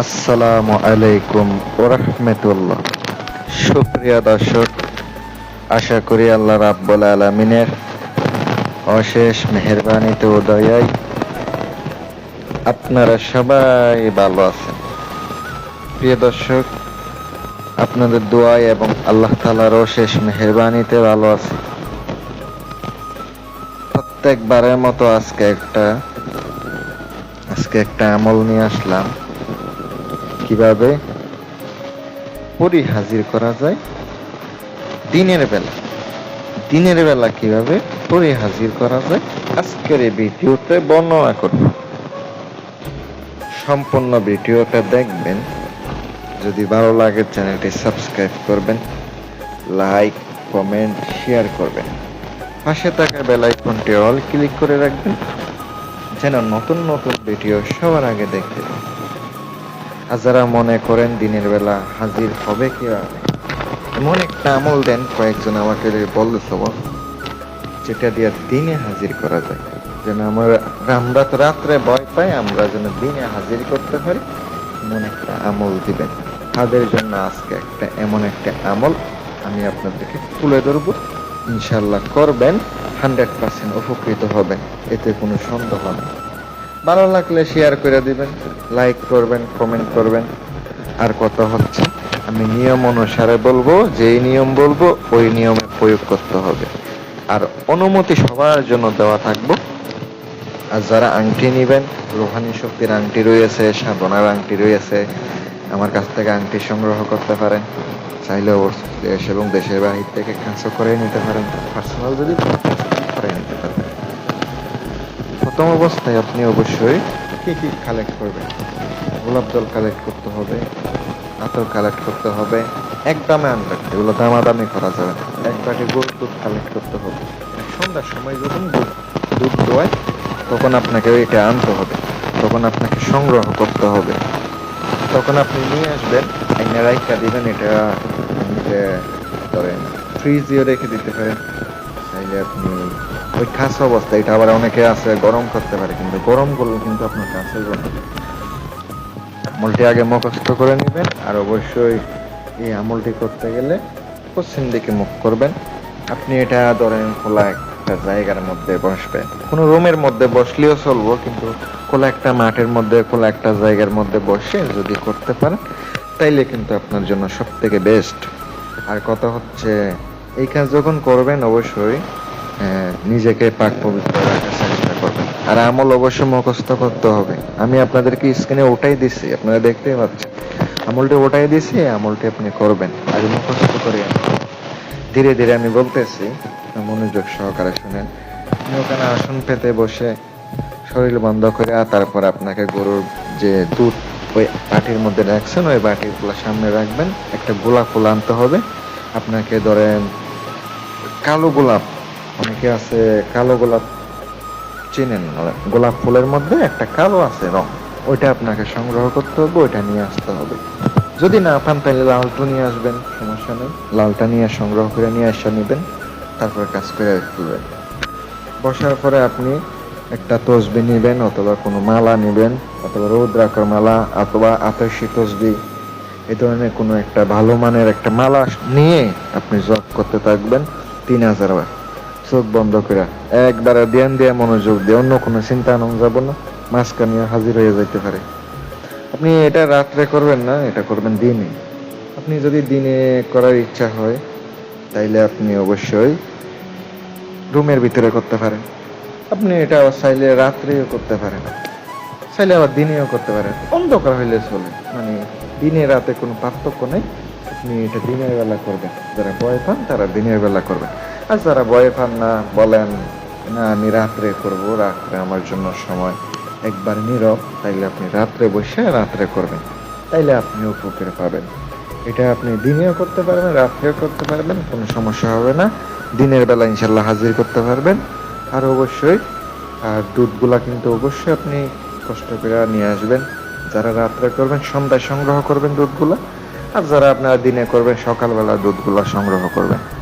আসসালামু আলাইকুম ওরহমতুল্লাহ। সুপ্রিয় দর্শক, আশা করি আল্লাহ রাব্বুল আলমিনের অশেষ মেহরবানিতে উদয়াই আপনারা সবাই ভালো আছেন। প্রিয় দর্শক, আপনাদের দোয়ায় এবং আল্লাহ তালার অশেষ মেহরবানিতে ভালো আছে। প্রত্যেকবারের মতো আজকে একটা আজকে একটা আমল নিয়ে আসলাম। কীভাবে পরি হাজির করা যায়? দিনের বেলা। দিনের বেলা কীভাবে পরি হাজির করা যায়? আজকের এই ভিডিওতে বর্ণনা করব। সম্পূর্ণ ভিডিওটা দেখবেন, যদি ভালো লাগে চ্যানেলটি সাবস্ক্রাইব করবেন, লাইক, কমেন্ট, শেয়ার করবেন। পাশে থাকা বেল আইকনটি অল ক্লিক করে রাখবেন, যেন নতুন নতুন ভিডিও সবার আগে দেখতে পান। যারা মনে করেন দিনের বেলা হাজির হবে কীভাবে এমন একটা আমল দেন কয়েকজন আমাকে বলতেছে বল যেটা দিয়ে দিনে হাজির করা যায়, যেন আমার আমরা তো রাত্রে ভয় পাই, আমরা যেন দিনে হাজির করতে পারি। এমন একটা আমল দিবেন। তাদের জন্য আজকে একটা এমন একটা আমল আমি আপনাদেরকে তুলে ধরবো। ইনশাল্লাহ করবেন হান্ড্রেড পার্সেন্ট উপকৃত হবেন, এতে কোনো সন্দেহ নেই। ভালো লাগলে শেয়ার করে দিবেন লাইক করবেন কমেন্ট করবেন। আর কত হচ্ছে, আমি নিয়ম অনুসারে বলব, যেই নিয়ম বলব, ওই নিয়মে প্রয়োগ করতে হবে। আর অনুমতি সবার জন্য দেওয়া থাকব। আর যারা আংটি নেবেন, রোহানি শক্তির আংটি রয়েছে, সাধনার আংটি রয়েছে, আমার কাছ থেকে আংটি সংগ্রহ করতে পারেন। চাইলে দেশ এবং দেশের বাহির থেকে খাঁচো করে নিতে পারেন। পার্সোনাল যদি করে নিতে পারবেন। প্রথম অবস্থায় আপনি অবশ্যই কি কি কালেক্ট করবেন গোলাপ জল কালেক্ট করতে হবে আতর কালেক্ট করতে হবে, এক দামে আনবেন এগুলো দামাদামি করা যাবে না। এক বাটি গরুর দুধ কালেক্ট করতে হবে। সন্ধ্যার সময় যখন দুধ দুধ দোয়ায় তখন আপনাকে এটা আনতে হবে। তখন আপনাকে সংগ্রহ করতে হবে। তখন আপনি নিয়ে আসবেন, এনে রাইখা দিবেন, এটা ধরেন ফ্রিজেও রেখে দিতে পারেন চাইলে আপনি ওই খাস অবস্থা, এটা আবার অনেকে আছে, গরম করতে পারে, কিন্তু গরম করলে কিন্তু আপনার কাছে আমলটি আগে মুখস্থ করে নেবেন, আর অবশ্যই এই আমলটি করতে গেলে পশ্চিম দিকে মুখ করবেন। আপনি এটা ধরেন খোলা একটা জায়গার মধ্যে বসবেন। কোনো রুমের মধ্যে বসলেও চলবো, কিন্তু খোলা একটা মাঠের মধ্যে, খোলা একটা জায়গার মধ্যে বসে যদি করতে পারেন, তাইলে কিন্তু আপনার জন্য সব থেকে বেস্ট আর কথা হচ্ছে, এই কাজ যখন করবেন, অবশ্যই নিজেকে পাক পবিত্র রাখার চেষ্টা করবেন। আর আমল অবশ্যই মুখস্থ করতে হবে। আমি আপনাদেরকে স্ক্রিনে ওটাই দিচ্ছি, আপনারা দেখতেই পাচ্ছেন। আমলটি ওটাই দিছি আমলটি আপনি করবেন। আর মুখস্থ করে ধীরে ধীরে আমি বলতেছি, মনোযোগ সহকারে শুনেন। আপনি ওখানে আসন পেতে বসে শরীর বন্ধ করে তারপর আপনাকে গরুর যে দুধ ওই বাটির মধ্যে রাখছেন, ওই বাটিগুলো সামনে রাখবেন। একটা গোলাপ ফুল আনতে হবে। আপনাকে ধরেন কালো গোলাপ অনেকে আছে কালো গোলাপ চেনেন গোলাপ ফুলের মধ্যে একটা কালো আছে রং। ওইটা আপনাকে সংগ্রহ করতে হবে, ওইটা নিয়ে আসতে হবে। যদি না পান, তাহলে লালটা নিয়ে আসবেন, সমস্যা নেই। লালটা নিয়ে সংগ্রহ করে নিয়ে আসা নেবেন, তারপরে কাজ করে তুলবেন। বসার পরে আপনি একটা তসবি নেবেন, অথবা কোনো মালা নেবেন, অথবা রৌদ্রাকর মালা, অথবা আতসী তসবি। এই ধরনের কোনো একটা ভালো মানের একটা মালা নিয়ে আপনি জপ করতে থাকবেন, তিন হাজার বার। চোখ বন্ধ করে একবারে ধ্যান দিয়ে মনোযোগ দিয়ে, অন্য কোনো চিন্তা আনন্দ যাব না, মাঝখানে হাজির হয়ে যাইতে পারে। আপনি এটা রাত্রে করবেন না, এটা করবেন দিনে। আপনি যদি দিনে করার ইচ্ছা হয়, তাইলে আপনি অবশ্যই রুমের ভিতরে করতে পারেন। আপনি এটা চাইলে রাত্রেও করতে পারেন, চাইলে আবার দিনেও করতে পারেন। অন্ধকার হইলে চলে মানে দিনে রাতে কোনো পার্থক্য নেই। আপনি এটা দিনের বেলা করবেন, যারা ভয় পান তারা দিনের বেলা করবেন। আর যারা ভয় পান না, বলেন, না, আমি রাত্রে করব, রাত্রে আমার জন্য সময় একবার নীরব, তাইলে আপনি রাত্রে বসে রাত্রে করবেন, তাইলে আপনি উপকার পাবেন। এটা আপনি দিনেও করতে পারবেন, রাত্রেও করতে পারবেন, কোনো সমস্যা হবে না। দিনের বেলা ইনশাল্লাহ হাজির করতে পারবেন। আর অবশ্যই, আর দুধগুলা কিন্তু অবশ্যই আপনি কষ্ট করে নিয়ে আসবেন। যারা রাত্রে করবেন, সন্ধ্যায় সংগ্রহ করবেন দুধগুলা। আর যারা আপনারা দিনে করবেন, সকালবেলা দুধগুলা সংগ্রহ করবেন।